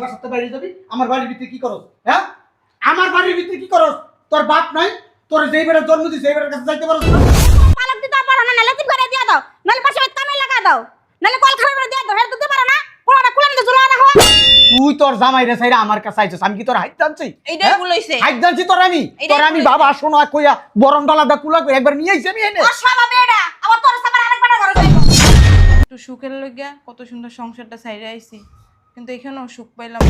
বাসাতে বাইরে যাবি? আমার বাড়ির ভিতরে কি করস? হ্যাঁ? আমার বাড়ির ভিতরে কি করস? তোর বাপ নাই তোর যেই বেটার জন্ম সেই বেটার কাছে যাইতে পারস না। পালক দিতে পারো না নালে করে দিয়ে দাও। নালে পাশে কামে লাগা দাও। নালে কল খারাপ করে দিয়ে দাও হের দিতে পারো না। পোড়াটা কুলাম দিয়ে ঝুলা রাখো তুই তোর জামাই রে সাইরা আমার কাছে আইছস আমি কি তোর হাইট টানছি এইটাই ভুল হাইট টানছি তোর আমি? তোর আমি বাবা শোনা কইয়া বরণ ডালা দা কুলা একবার নিয়ে আইছি আমি এনে। স্বভাব এটা। আবার তোর সাথে আরেকবার ঘরে যাইবো। একটু সুখের লইগা কত সুন্দর সংসারটা সাইরে আইছি। কিন্তু এখানেও সুখ পাইলাম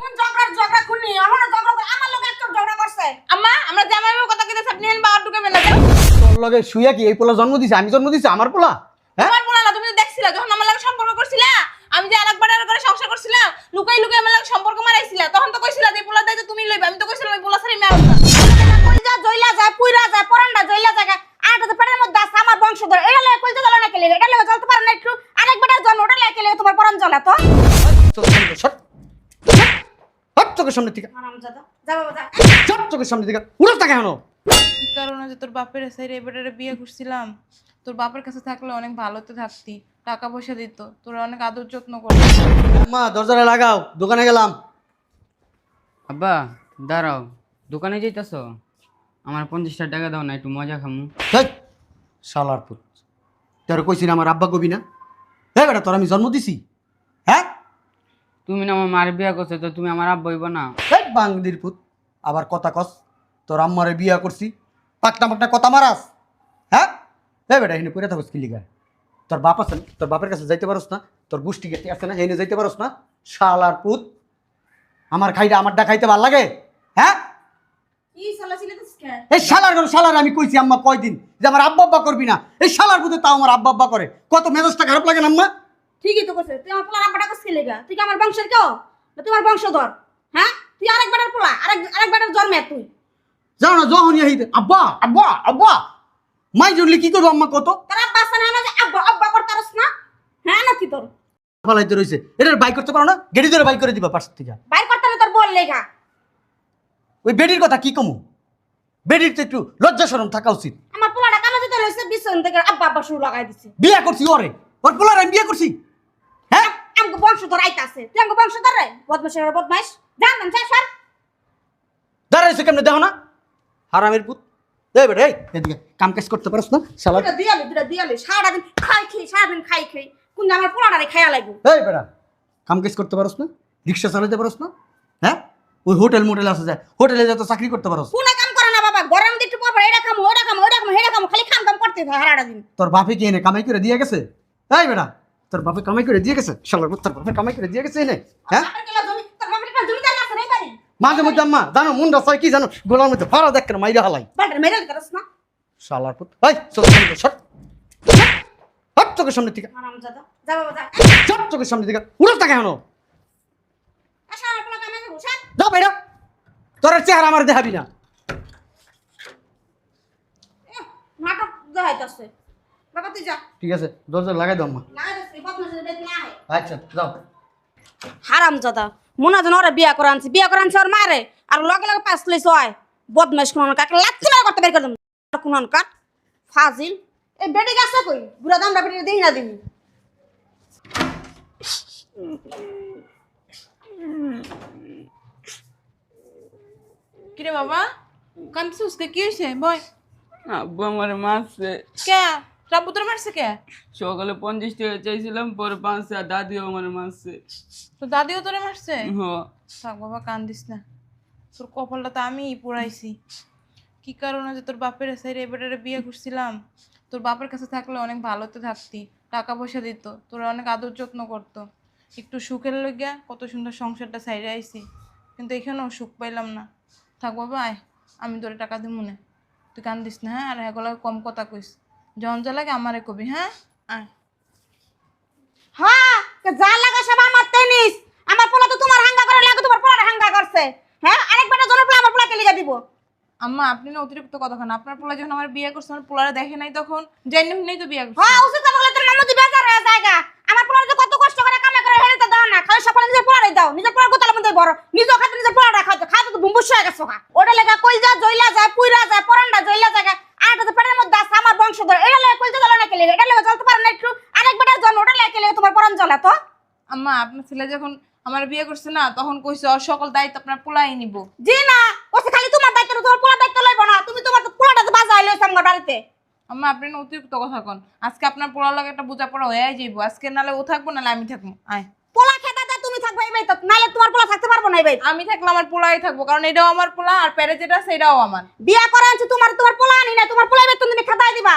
কোন ঝগড়া ঝগড়া খুনি? এখন ঝগড়া করে আমার লোক একটু ঝগড়া করছে। আম্মা আমরা জামাই বাবু কথা কইতে আপনি বাবা ঢুকাবেন না যাও। তোর লগে শুয়া কি এই পোলা জন্ম দিছে? আমি জন্ম দিছি আমার পোলা? হ্যাঁ? আমার বলা না তুমি তো দেখছিলা যখন আমার লাগে সম্পর্ক করছিলা আমি যে আরেকবার আর করে সংসার করছিলাম লুকাই লুকাই আমার লাগে সম্পর্ক মারাইছিলা তখন তো কইছিলা হারামজাদা যা বাবা যা। চট চোখের সামনে থেকে উড়ে থাকে কেন? কি কারণে যে তোর বাপের সাইরে এবারে বিয়ে করছিলাম? তোর বাপের কাছে থাকলে অনেক ভালোতে থাকতি টাকা পয়সা দিত তোরা অনেক আদর যত্ন করতো। মা দরজাটা লাগাও দোকানে গেলাম। আব্বা দাঁড়াও দোকানে যাইতাছ? আমার পঞ্চাশটা টাকা দাও না একটু মজা খামু। হেই, শালার পুত। তোর কইছি না আমার আব্বা কবি না? হ্যাঁ বেটা তোর আমি জন্ম দিছি? তুমি না আমার মার বিয়া করছ তো তুমি আমার আব্বা হইব না। হেই বাংদির পুত আবার কথা কস তোর আম্মারে বিয়া করছি পাকটা পাকটা কথা মারাস হ্যাঁ? হ্যাঁ বেটা এখানে পড়ে থাকস কি লিগা? তোর বাপ আছে না? তোর বাপের কাছে যাইতে পারস না? তোর গোষ্ঠী গেতে আছে না? এনে যাইতে পারস না? শালার পুত। আমার খাইটা আমারটা খাইতে ভালো লাগে? হ্যাঁ? কি সালা ছিলে তো এই শালার ঘর শালার আমি কইছি আম্মা কয়দিন যে আমার আব্বা আব্বা করবি না। এই শালার পুতে তাও আমার আব্বা আব্বা করে। কত মেজাজটা খারাপ লাগে না আম্মা? ঠিকই তো কইছে তুই আমার পোলা আব্বাটা কইছিস লেগা? তুই কি আমার বংশের কেউ? না তোমার বংশধর হ্যাঁ? তুই আরেকবারের পোলা আরেক আরেকবারের জন্মে তুই। জানো না যখন ইয়ে আব্বা আব্বা আব্বা। মাই জুড়লি কি করব আম্মা কত? তোর আব্বা আছে না যে আব্বা আব্বা করতারস না হ্যাঁ নাকি তোর? ফালাইতে রয়েছে এটার বাই করতে পারো না? গেড়ি ধরে বাই করে দিবা পাশ থেকে। বাইর করতে না তোর বল লেগা। ওই বেডির কথা কি কমু? বেডির তো একটু লজ্জা শরম থাকা উচিত। আমার পোলাটা কামে যেতে লইছে বিছন থেকে আব্বা আব্বা শুরু লাগাই দিছে। বিয়া করছি ওরে। ওর পোলার আমি বিয়া করছি। আমগো বংশধর আইতাছে তুই আমগো বংশধর রে বদমাশের বদমাশ জান না যা সর। দাঁড়াইছে কেমনে? দেখো না। হারামের পুত। এই বেটা এই। এদিকে কাম কাজ করতে পারস না শালা। দুটা দিয়ালি দুটা দিয়ালি। সারাদিন খাই খেয়ে সারাদিন খাই খেয়ে। কোন আমার পোলাটারে খাইয়া লাগবো? এই বেটা কাম কাজ করতে পারস না রিক্সা চালাতে পারস না হ্যাঁ? ওই হোটেল মোটেল আছে যায় হোটেলে যা তো চাকরি করতে পারস। কোন কাম করে না বাবা গরম দিতে পর এটা খামো ওটা খামো ওটা খামো হেটা খামো খালি খাম কাম করতে থাকে সারাটা দিন তোর বাপে কি এনে কামাই করে দিয়ে গেছে? এই বেটা তোর বাপে কামাই করে দিয়ে গেছে? শালার তোর বাপে কামাই করে দিয়ে গেছে এনে? হ্যাঁ? মাঝে মধ্যে আম্মা জানো মুন্ডা চাই কি জানো? গোলার মধ্যে ফাড়া দেখ কেন মাইরা হালাই। শালার পুত। চোখ সামনে সর। হট চোখের সামনে থেকে। চট চোখের সামনে থেকে। উড়ে থাকে কেন? যা বাইরা। তোর চেহারা আমার দেখাবি না। এহ, নাটক দেখাইতাছে বাবা তুই যা। ঠিক আছে দরজা লাগাই দাও আম্মা। আচ্ছা যাও। হারামজাদা মনে হয় যেন ওরা বিয়া করে আনছি বিয়া করে আনছি ওর মারে। আর লগে লগে পাঁচ লইছ হয় বদমাস কোন কাকে লাচ্ছি মারা করতে বের করে দেব কোন কাক ফাজিল। এই বেটি গাছে কই? বুড়া দামরা বেটি দেই না দিবি কিরে বাবা? কান্দছিস কে? কি হয়েছে বয়। আব্বু আমার মারছে। কে? রাব্বু তোর মারছে কে? সকালে পঞ্চাশ টাকা চাইছিলাম পরে পাঁচশো আর দাদিও আমার মারছে। তো দাদিও তোরে মারছে? থাক বাবা কান্দিস না। তোর কপালটা তো আমিই পোড়াইছি কি কারণে যে তোর বাপের সাইরে এবারে বিয়ে করছিলাম? তোর বাপের কাছে থাকলে অনেক ভালোতে থাকতি টাকা পয়সা দিত তোরা অনেক আদর যত্ন করতো। একটু সুখের লইগা কত সুন্দর সংসারটা সাইরে আইছি কিন্তু এখানেও সুখ পাইলাম না। থাক বাবা আয় আমি তোরে টাকা দিব মনে তুই কান্দিস না হ্যাঁ? আর এগুলো কম কথা কইস। যখন যা লাগে আমারে কবি হ্যাঁ? হ্যাঁ যা লাগা সব আমার টেনিস। আমার পোলা তো তোমার হাঙ্গা করে লাগে তোমার পোলাটা হাঙ্গা করছে। হ্যাঁ আরেকবার জন পোলা আমার পোলাকে লিগা দিব। আম্মা আপনি না অতিরিক্ত কথা খান আপনার পোলা যখন আমার বিয়ে করছে আমার পোলারে দেখে নাই তখন? জানি নেই তো বিয়ে করছে। হ্যাঁ উচিত বলে তোর নাম দিবে বেজার হয়ে জায়গা। আমার পোলা যে কত কষ্ট করে কামে করে হেরে দাও না খালি সকালে নিজের পোলারে দাও। নিজের পোলার গোতালের মধ্যে বড় নিজের খাতে নিজের পোলাটা খাও খাতে তো বুম্বুস হয়ে গেছো ওটা লেগা কইজা জইলা যায় পুইরা যায় পরান্ডা জইলা যায় আটা তো পেটের মধ্যে আছে আমার বংশধর। এটা লেগে কইজা জ্বলা না কেলে এটা লেগে জ্বলতে পারে না একটু? আরেকবার জন্ম ওটা লেগে কেলে তোমার পরান জ্বলা তো? আম্মা আপনার ছেলে যখন আমার বিয়ে করছে না তখন কইছে ওর সকল দায়িত্ব আপনার পোলাই নিব। জি না খালি তোমার দায়িত্ব তোমার পোলা দায়িত্ব লইব না। তুমি তোমার পোলাটা বাজাই লইছ আমার বাড়িতে। আম্মা আপনি না অতিরিক্ত কথা কন। আজকে আপনার পোলার লাগে একটা বোঝাপড়া হয়ে যাইবো। আজকে নালে ও থাকব নালে আমি থাকব। আয়। পোলা খেতে তুমি থাকবে এই তোমার পোলা থাকতে পারব না এই বাড়িতে আমি থাকলে আমার পোলাই থাকব কারণ এটাও আমার পোলা আর প্যারে যেটা সেটাও আমার। বিয়া করে আনছি তোমার তোমার পোলা আনি না তোমার পোলা বেতন তুমি খেদাই দিবা।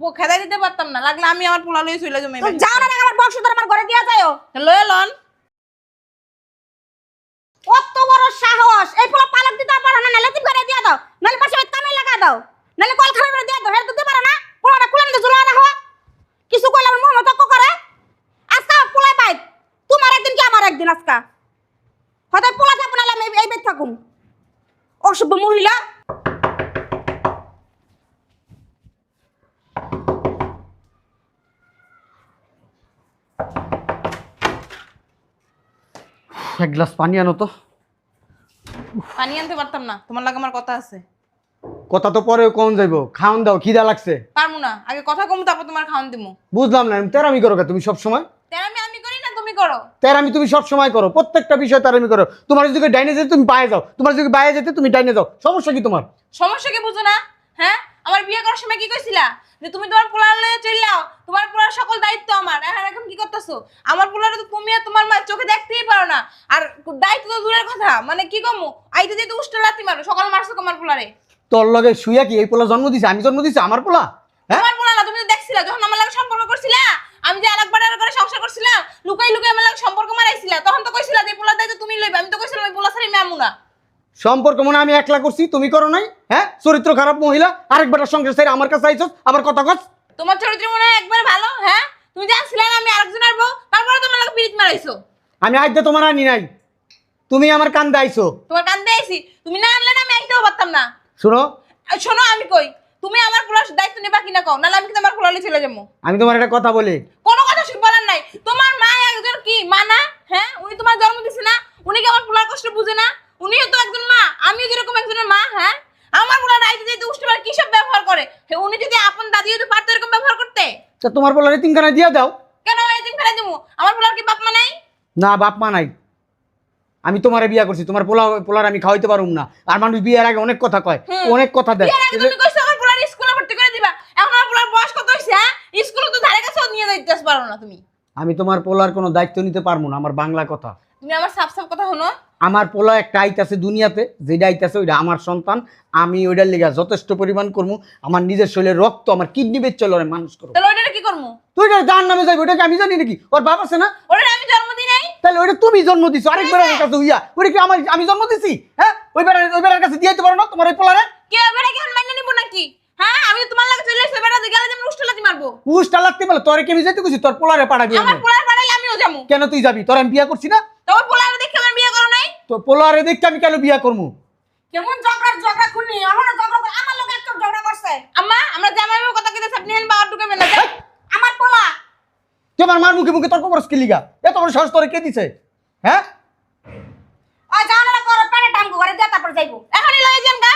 ও খেদাই দিতে পারতাম না লাগলে আমি আমার পোলা লইয়ে চলে যাব যাও না আমার বংশধর আমার ঘরে দিয়া যাও লয়ে লন কত বড় সাহস। এই পোলা পালক দিতে পারো না তুমি ঘরে দিয়া দাও। নাহলে পাশে কামে লাগা দাও। নাহলে কল খারাপ করে দিয়া দাও হের দিতে পারো না। পোলাটা কুলান দিয়ে ঝুলা রাখো কিছু কইলে আমার মুখ তক্ক করে। আজকা পোলাই পাই। তোমার একদিন কি আমার একদিন আজকা? বেদ থাকুম অসভ্য মহিলা। এক গ্লাস পানি আনো তো। পানি আনতে পারতাম না তোমার লাগে আমার কথা আছে। কথা তো পরে কোন যাইবো? খাওন দাও খিদা লাগছে। পারব না আগে কথা কম তারপর তোমার খাওয়ান দিমু। বুঝলাম না তেরামি করো কে তুমি সব সময় তেরামি করি? তেরামি তুমি সব সময় করো প্রত্যেকটা বিষয় তেরামি করো। তোমার যদি ডাইনে যেতে তুমি পায়ে যাও। তোমার যদি বাইরে যেতে তুমি ডাইনে যাও। সমস্যা কি তোমার? সমস্যা কি বুঝো না? হ্যাঁ? আমার বিয়ে করার সময় কি কইছিলা? যে তুমি তোমার পোলার লয়ে চললাও তোমার পোলার সকল দায়িত্ব আমার। এখন এখন কি করতেছো? আমার পোলার তো তুমি আর তোমার মা চোখে দেখতেই পারো না। আর দায়িত্ব তো দূরের কথা। মানে কি কমু? আইতে যেতে উষ্টা লাতি মারো। সকাল মারছো তোমার পোলারে। তোর লগে শুইয়া কি এই পোলা জন্ম দিছে? আমি জন্ম দিছি আমার পোলা? হ্যাঁ? তোমার পোলা না তুমি তো দেখছিলা। যখন আমার লাগে সম্পর্ক করছিলা আমি যে আরেকবার আর করে সংসার করছিলাম লুকাই লুকাই আমার লাগে সম্পর্ক মারাইছিলা তখন তো কইছিলা যে পোলার দায়িত্ব তুমি লইবে। আমি তো কইছিলাম ওই পোলা ছাড়ি মামু না। সম্পর্ক মনে আমি একলা করছি তুমি করো নাই হ্যাঁ? চরিত্র খারাপ মহিলা আরেকবার সংসার ছেড়ে আমার কাছে আইছস আবার কথা কস। তোমার চরিত্র মনে হয় একবার ভালো হ্যাঁ? তুমি জানছিলে না আমি আরেকজনের বউ তারপরে তোমার লাগে পিরিত মারাইছো। আমি আজকে তোমার আনি নাই তুমি আমার কান্দে আইছো। তোমার কান্দে আইছি তুমি না আনলে না আমি আইতেও পারতাম না। শুনো। শোনো আমি কই তুমি আমার পোলার দায়িত্ব নেবা কিনা কও? নাহলে আমি কিন্তু আমার পোলালে চলে যাব। আমি তোমার একটা কথা বলি। কোনো কথা শুন বলার নাই। তোমার মা একজন কি? মা না? হ্যাঁ? উনি তোমার জন্ম দিছে না? উনি কি আমার পোলার কষ্ট বুঝে না? উনিও তো একজন মা। আমিও যেরকম একজনের মা হ্যাঁ? আমার পোলার আইতে যেতে উষ্ঠবার কি সব ব্যবহার করে? উনি যদি আপন দাদি হতে পারতো এরকম ব্যবহার করতে? তা তোমার পোলারে তিনখানা দিয়ে দাও। কেন এই ফেলে দেবো আমার পোলার কি বাপ মা নাই? না বাপ মা নাই। আমি তোমারে বিয়া করছি। তোমার পোলা পোলার আমি খাওয়াইতে পারুম না। আর মানুষ বিয়ের আগে অনেক কথা কয়। অনেক কথা দেয় বিয়ের আগে তুমি কইছো আমার পোলার স্কুলে ভর্তি করে দিবা এখন আমার পোলার বয়স কত হইছে হ্যাঁ স্কুলে তো ধারে কাছেও নিয়ে যাইতে পারো না তুমি। আমি তোমার পোলার কোনো দায়িত্ব নিতে পারব না আমার বাংলা কথা। তুমি আমার সাফ সাফ কথা আমার পোলা একটা আইতাছে দুনিয়াতে যেটা আইতাছে ওইটা আমার সন্তান আমি ওইটার লেগে যথেষ্ট পরিমাণ করব আমার নিজের শরীরের রক্ত আমার কিডনি বেচ চলে মানুষ করব তাহলে ওইটা কি করব তুই গান নামে যাইবো ওটাকে আমি জানি নাকি? ওর বাপ আছে না? ওটা আমি জন্মদিন নাই। তাহলে ওইটা তুমি জন্ম দিছো আরেকবার আমার কাছে হইয়া। ওইটা কি আমার আমি জন্ম দিছি? হ্যাঁ? ওই বেড়ার ওই বেড়ার কাছে দিয়ে দিতে পারো না তোমার এই পোলারে? কে বেড়া কি হ্যাঁ আমি তোমার লাগে চলে এসে বেড়া গেলে যেমন উষ্টালাতি মারবো। তোরে কে আমি যাইতে কইছি? তোর পোলারে পাঠাবি আমার আমি। পাড়াইলে আমিও যাব। কেন তুই যাবি? তোর আমি বিয়া করছি না? তোমার পোলার দেখে আমার বিয়ে করো নাই? তো পোলারে দেখতে আমি কেন বিয়া করব কেমন ঝগড়া ঝগড়া খুনি আমার ঝগড়া আমার লোক একটু ঝগড়া করছে। আম্মা আমরা জামাই বাবু কথা কইতে আপনি হেন বাবার ঢুকে না আমার পোলা। তুই আমার মার মুখে মুখে তর্ক করস কি লিগা? এত বড় সাহস তোরে কে দিছে? হ্যাঁ? জানালা করে পেটে টাঙ্গু করে দিয়া তারপর যাইবো। এখনই লয়ে যান গা।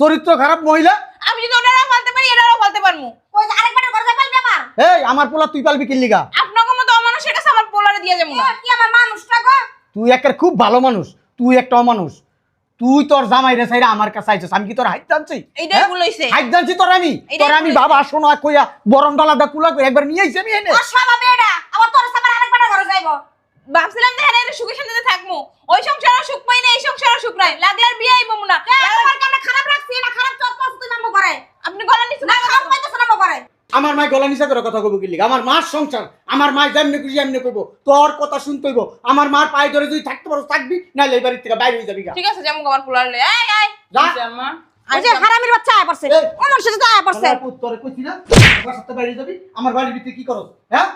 চরিত্র খারাপ মহিলা? আমি যদি ওটারও বলতে পারি এটারও বলতে পারমু। ওই যে আরেকবার ঘরে পারবি আমার এই আমার পোলা তুই পালবি কি লিগা আপনাকে মতো অমানুষের কাছে আমার পোলারে দিয়ে যাব না। কি আমার মানুষটা গো? তুই একটা খুব ভালো মানুষ তুই একটা অমানুষ। তুই তোর জামাই রে সাইরা আমার কাছে আইছিস আমি কি তোর হাইট জানছি? এইটাই ভুল হইছে। হাইট জানছি তোর আমি? তোর আমি বাবা শোনা কইয়া বরণ ডালাটা কুলা কই একবার নিয়ে আইছি আমি এনে। অস্বাভাব এটা আবার তোর সামনে আরেকবার ঘরে যাইবো। ভাবছিলাম যে হ্যাঁ সুখে শান্তিতে থাকব ওই সংসারও সুখ পাই না এই সংসারও সুখ নাই। লাগলে আর বিয়ে আইবো না এ, তোমার কেমনে খারাপ রাখছি না খারাপ চোখ পাচ্ছ তুই নামবো করে আপনি গলা নিচু না খারাপ পাইতেছ নামবো করে আমার মায় গলা নিচা করে কথা কইব কি আমার মার সংসার আমার মায় যেমনি খুশি এমনি কইব। তোর কথা শুনতে হইব। আমার মার পায়ে ধরে যদি থাকতে পারো থাকবি নাহলে এই বাড়ির থেকে বাইরে হয়ে যাবি গা। ঠিক আছে যেমন আমার পোলার লয়ে আয় আয় যা। আম্মা। ওই হারামির বাচ্চা আয় পড়ছে। এই। অমন আয় পড়ছে। আমার পুত তোরে কইছি না আমার সাথে বাইরে যাবি আমার বাড়ির ভিতরে কি করস হ্যাঁ?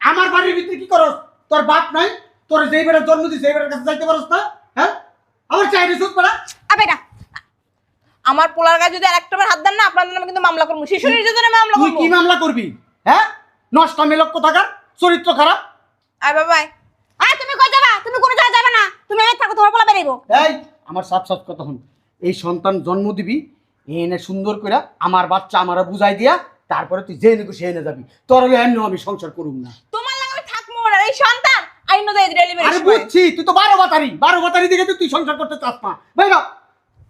আমার বাড়ির ভিতরে কি করস? তোর বাপ নাই তোর যেই জন্ম দিছে এই বেড়ার কাছে যাইতে পারস না হ্যাঁ? আমার আমার পোলার গায়ে যদি আরেকটা বার হাত দেন না আপনার নামে কিন্তু মামলা করব। শিশু নির্যাতনে মামলা তুই করব। কি মামলা করবি? হ্যাঁ? নষ্ট মেলক কোথাকার চরিত্র খারাপ? আয় বাবাই আয়। তুমি কই যাবা? তুমি কোনো জায়গায় যাবে না। তুমি এই থাকো তোমার পোলা বেরাইবো এই আমার সাত সাত কথা হন এই সন্তান জন্ম দিবি এনে সুন্দর করে আমার বাচ্চা আমারা বুঝাই দিয়া তারপরে তুই যে নিকু সে এনে যাবি। তোর হলে এমনি আমি সংসার করুম না। তোমার লাগে আমি থাকব না এই সন্তান আইন দেয় ডেলিভারি আরে বুঝছি তুই তো বারো বাতারি। বারো বাতারি দিকে তুই সংসার করতে চাস না। বাইরা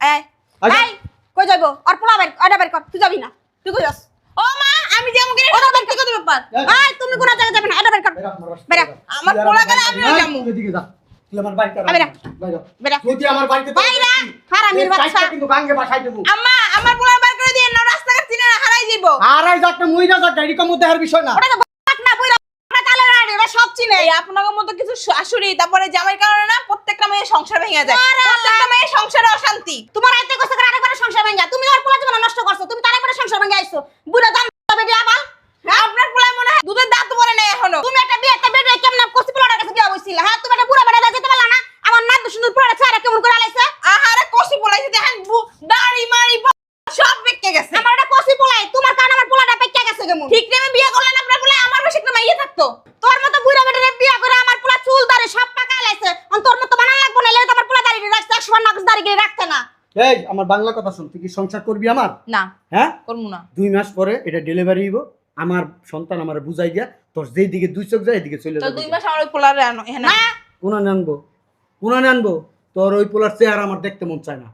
এই। এই কই যাইবো? আর পোলা বের অর্ডার বের কর তুই যাবি না? তুই কই যাস? ও মা আমি কত ব্যাপার এই তুমি কোন জায়গায় যাবে না অর্ডার বের কর। বেরা। আমার পোলা গেলে আমিও যাব। এদিকে যা। তুই আমার বাড়িতে বেরা। বেরা। যদি আমার বাড়িতে বাইরা, হারামির বাচ্চা। কিন্তু গাঙ্গে বাসায় দেবো। আম্মা আমার পোলা বার করে দিয়ে না রাস্তাঘাট চিনে হারাই যাইবো। আর এই যাকটা মইরা যাক এরকম মধ্যে আর বিষয় না। ওটা তো বাক না বুইরা ওটা তালে রাড়ি ওটা সব চিনে। এই আপনাদের মতো কিছু শাশুড়ি তারপরে জামাইয়ের কারণে না প্রত্যেকটা মেয়ে সংসার ভেঙে যায়। মেয়ের সংসারে অশান্তি। তোমার আইতে কষ্ট করে? আরেকবার সংসার ভাঙা তুমি ওর পোলা জীবন নষ্ট করছ। তুমি তার একবার সংসার ভাঙা আইছো। বুড়া দাম বেডি আবাল। আপনার পোলায় মনে হয় দুধের দাঁত বলে নেই এখনও। তুমি একটা বিয়ে একটা বেডি কেমন কষ্ট পোলার কাছে বিয়া হইছিল হ্যাঁ? তুমি একটা বুড়া বেডা যেতে পারলা না? আমার নাদ সুন্দর পোলার ছেড়ে কেমন করে আলাইছে? আহারে কষি পোলাইছে দেখেন দাড়ি মারি সব বেঁকে গেছে। আমার একটা কষি পোলাই তোমার কারণে আমার পোলাটা পেকে গেছে কেমন? ঠিক টাইমে বিয়ে করলেন আপনার পোলায় আমার বেশি একটা মাইয়ে থাকতো। তোর মতো বুড়া বেটারে বিয়া করে আমার পোলা চুল দাড়ি সব পাকা লাইছে অন তোর মতো বানান লাগবো না লেগে তোমার পোলা দাড়ি রাখছে একশো বার নাকশ দাড়ি রাখতে না। এই আমার বাংলা কথা শুন তুই কি সংসার করবি আমার? না হ্যাঁ? করব না। দুই মাস পরে এটা ডেলিভারি হইব। আমার সন্তান আমার বুঝাই তোর যেই দিকে দুই চোখ যায় এদিকে চলে যাবে। দুই মাস আমার পোলারে আনো না। আনব? তোর ওই পোলার চেহারা আমার দেখতে মন চায় না।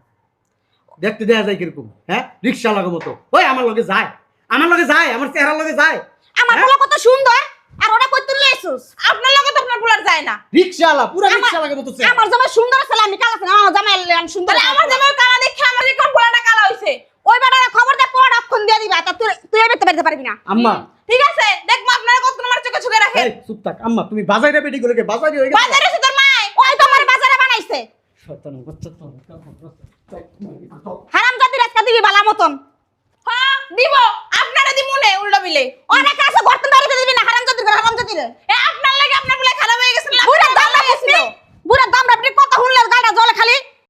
দেখতে দেয়া যায় কীরকম হ্যাঁ? রিক্সা লাগো তো। ওই আমার লগে যায়। আমার লগে যায় আমার চেহারার লগে যায়। আমার হ্যাঁ? পোলা কত সুন্দর। আর ওটা কই তুললে এসুস? আপনার লগে তো আপনার পোলার যায় না। রিক্সাওয়ালা পুরো রিক্সা মতো চেহারা আমার জামাই সুন্দর ছেলে আমি কালা ছেলে আমার জামাই আমি সুন্দর আমার জামাই কালা দেখে আমার দেখে পোলাটা কালা হইছে। ওই বেটারে খবর দে পোলাটা অক্ষণ দিয়ে দিবা তা তুই তুই এবার বেরতে পারবি না। আম্মা। ঠিক আছে দেখব আপনারা কত আমার চোখে চোখে এই চুপ থাক আম্মা তুমি বাজারে বেটি গুলোকে বাজারে হয়ে গেছে। বাজারে তোর মায়। ওই তো আমার বাজারে বানাইছে। শয়তানের বাচ্চা তো হারাম জাতির আজকা দিবি বালা মতন। হ্যাঁ দিব। দি মনে উল্টা বিলে অনেক আছে গর্তন বাইরে দিবি না হারাম জাতির হারাম জাতির। এ আপনার লাগে আপনার বলে খারাপ হয়ে গেছে বুড়া দাম বুড়া দাম আপনি কত হুনলার গাড়া জলে খালি।